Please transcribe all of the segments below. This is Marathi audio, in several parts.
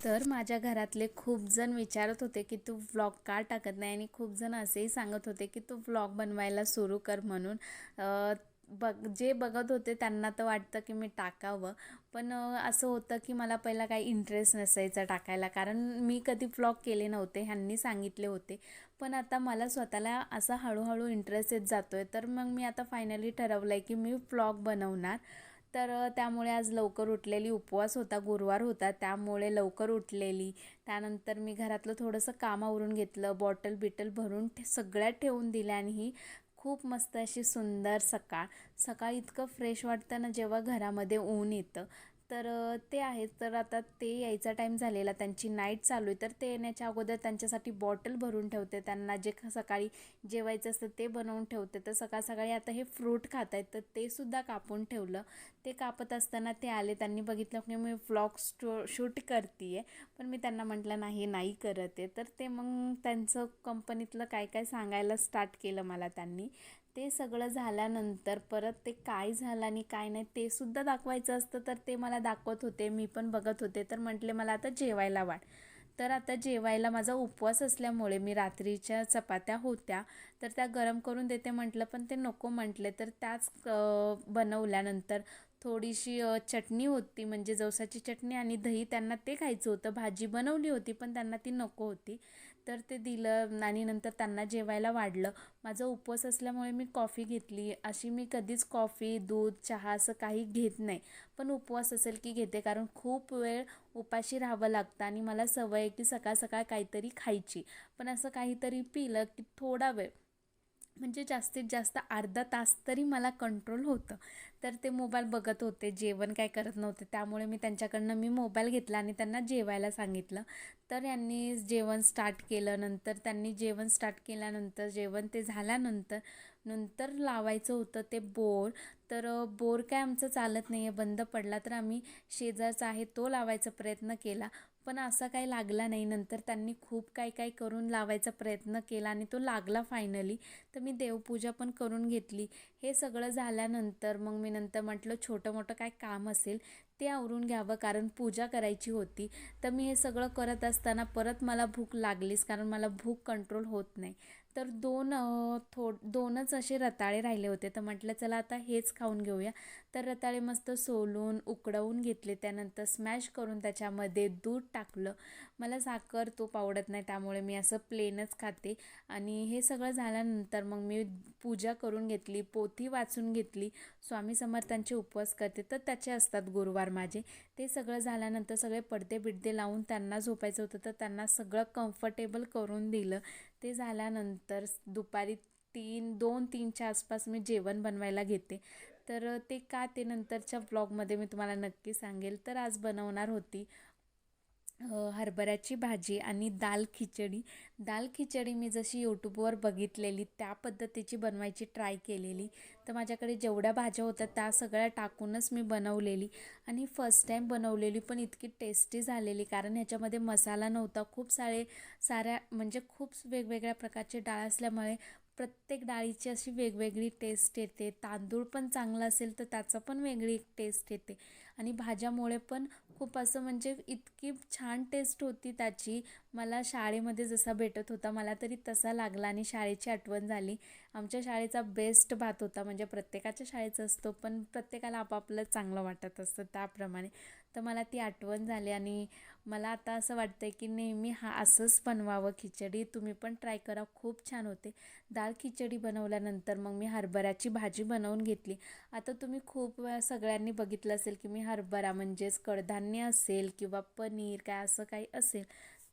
तर माझ्या घरातले खूप जण विचारत होते की तू व्लॉग का टाकत नाही? आणि खूप जण असेही सांगत होते की तू व्लॉग बनवायला सुरू कर म्हणून. बघ जे बघत होते त्यांना तर वाटतं की मी टाकावं. पण असं होतं की मला पहिला काही इंटरेस्ट नसायचा टाकायला. कारण मी कधी व्लॉग केले नव्हते ह्यांनी सांगितले होते. पण आता मला स्वतःला असा हळूहळू इंटरेस्ट येत जातो आहे तर मग मी आता फायनली ठरवलं आहे की मी व्लॉग बनवणार. तर त्यामुळे आज लवकर उठलेली उपवास होता गुरुवार होता त्यामुळे लवकर उठलेली. त्यानंतर मी घरातलं थोडंसं कामावरून घेतलं बॉटल बिटल भरून ठे सगळ्यात ठेवून दिल्या आणि ही खूप मस्त अशी सुंदर सकाळ. सकाळ इतकं फ्रेश वाटतं ना जेव्हा घरामध्ये ऊन येतं. तर ते आहेत. तर आता ते यायचा टाईम झालेला. त्यांची नाईट चालू आहे. तर ते येण्याच्या अगोदर त्यांच्यासाठी बॉटल भरून ठेवते. त्यांना जे सकाळी जेवायचं असतं ते बनवून ठेवते. तर सकाळ सकाळी आता हे फ्रूट खात आहेत तर ते सुद्धा कापून ठेवलं. ते कापत असताना ते आले. त्यांनी बघितलं की मी व्लॉग स्टो शूट करते आहे पण मी त्यांना म्हटलं नाही नाही करत आहे. तर ते मग त्यांचं कंपनीतलं काय काय सांगायला स्टार्ट केलं मला त्यांनी. ते सगळं झाल्यानंतर परत ते काय झालं आणि काय नाही ते सुद्धा दाखवायचं असतं तर ते मला दाखवत होते मी पण बघत होते. तर म्हटले मला आता जेवायला वाढ. तर आता जेवायला माझा उपवास असल्यामुळे मी रात्रीच्या चपात्या होत्या. तर त्या गरम करून देते म्हटलं पण ते नको म्हटले. तर त्याच बनवल्यानंतर थोडीशी चटणी होती म्हणजे जवसाची चटणी आणि दही त्यांना ते खायचं होतं. भाजी बनवली होती पण त्यांना ती नको होती. तर ते दिलं आणि नंतर त्यांना जेवायला वाढलं. माझा उपवास असल्यामुळे मी कॉफी घेतली. अशी मी कधीच कॉफी दूध चहा असं काही घेत नाही. पण उपवास असेल की घेते कारण खूप वेळ उपाशी राहावं लागतं आणि मला सवय आहे की सकाळ सकाळ काहीतरी खायची. पण असं काहीतरी पिलं की थोडा वेळ म्हणजे जास्तीत जास्त अर्धा तास तरी मला कंट्रोल होतं. तर ते मोबाईल बघत होते जेवण काय करत नव्हते त्यामुळे मी त्यांच्याकडनं मी मोबाईल घेतला आणि त्यांना जेवायला सांगितलं. तर यांनी जेवण स्टार्ट केलं नंतर त्यांनी जेवण स्टार्ट केल्यानंतर जेवण ते झाल्यानंतर नंतर लावायचं होतं ते बोर. तर बोर काय आमचं चालत नाही आहे बंद पडला तर आम्ही शेजारचा आहे तो लावायचा प्रयत्न केला. पण असा काही लागला नाही. नंतर त्यांनी खूप काही काही करून लावायचा प्रयत्न केला आणि तो लागला फायनली तर मी देवपूजा पण करून घेतली. हे सगळं झाल्यानंतर मग मी नंतर म्हटलं छोटं मोठं काय काम असेल ते आवरून घ्यावं कारण पूजा करायची होती. तर मी हे सगळं करत असताना परत मला भूक लागलीच कारण मला भूक कंट्रोल होत नाही. तर दोन थो दोनच असे रताळे राहिले होते. तर म्हटलं चला आता हेच खाऊन घेऊया. तर रताळे मस्त सोलून उकडवून घेतले. त्यानंतर स्मॅश करून त्याच्यामध्ये दूध टाकलं. मला साखर तूप आवडत नाही त्यामुळे मी असं प्लेनच खाते. आणि हे सगळं झाल्यानंतर मग मी पूजा करून घेतली पोथी वाचून घेतली. स्वामी समर्थांचे उपवास करते. तर त्याचे असतात गुरुवार माझे. ते सगळं झाल्यानंतर सगळे पडदे बिडदे लावून त्यांना झोपायचं होतं तर त्यांना सगळं कम्फर्टेबल करून दिलं. ते झाल्यानंतर दुपारी तीन दोन तीनच्या आसपास मी जेवण बनवायला घेते. तर ते का ते नंतरच्या ब्लॉगमध्ये मी तुम्हाला नक्की सांगेल. तर आज बनवणार होती हरभऱ्याची भाजी आणि दाल खिचडी. दाल खिचडी मी जशी यूट्यूबवर बघितलेली त्या पद्धतीची बनवायची ट्राय केलेली. तर माझ्याकडे जेवढ्या भाज्या होत्या त्या सगळ्या टाकूनच मी बनवलेली. आणि फर्स्ट टाईम बनवलेली पण इतकी टेस्टी झालेली कारण ह्याच्यामध्ये मसाला नव्हता. खूप सारे साऱ्या म्हणजे खूप वेगवेगळ्या प्रकारचे डाळ असल्यामुळे प्रत्येक डाळीची अशी वेगवेगळी टेस्ट येते. तांदूळ पण चांगला असेल तर त्याचं पण वेगळी एक टेस्ट येते. आणि भाज्यामुळे पण खूप असं म्हणजे इतकी छान टेस्ट होती त्याची. मला शाळेमध्ये जसा भेटत होता मला तरी तसा लागला आणि शाळेची आठवण झाली. आमच्या शाळेचा बेस्ट भात होता म्हणजे प्रत्येकाच्या शाळेचा असतो पण प्रत्येकाला आपापलं चांगलं वाटत असतं त्याप्रमाणे. तर मला ती आठवण झाली आणि मला आता असं वाटतं आहे की नेहमी हा असंच बनवावं खिचडी. तुम्ही पण ट्राय करा. खूप छान होते. दाळ खिचडी बनवल्यानंतर मग मी हरभऱ्याची भाजी बनवून घेतली. आता तुम्ही खूप वेळा सगळ्यांनी बघितलं असेल की मी हरभरा म्हणजेच कडधान्य असेल किंवा पनीर काय असं काही असेल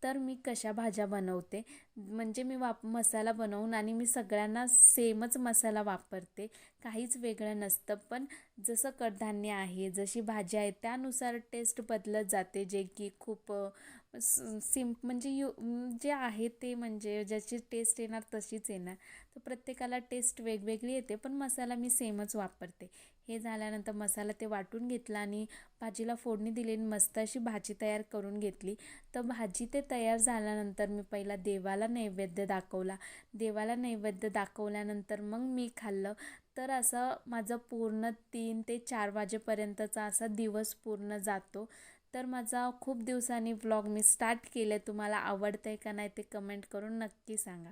तर मी कशा भाज्या बनवते? म्हणजे मी वाप मसाला बनवून आणि मी सगळ्यांना सेमच मसाला वापरते. काहीच वेगळं नसतं. पण जसं कडधान्य आहे जशी भाजी आहे त्यानुसार टेस्ट बदलत जाते. जे की खूप सिम म्हणजे यू जे आहे ते म्हणजे ज्याची टेस्ट येणार तशीच येणार. तर प्रत्येकाला टेस्ट वेगवेगळी येते. पण मसाला मी सेमच वापरते. हे झाल्यानंतर मसाला ते वाटून घेतला आणि भाजीला फोडणी दिली आणि मस्त अशी भाजी तयार करून घेतली. तर भाजी ते तयार झाल्यानंतर मी पहिला देवाला नैवेद्य दाखवला. देवाला नैवेद्य दाखवल्यानंतर मग मी खाल्लं. तर असं माझं पूर्ण तीन ते चार वाजेपर्यंतचा असा दिवस पूर्ण जातो. तर माझा खूप दिवसांनी व्लॉग मी स्टार्ट केलं आहे तुम्हाला आवडतं आहे का नाही ते कमेंट करून नक्की सांगा.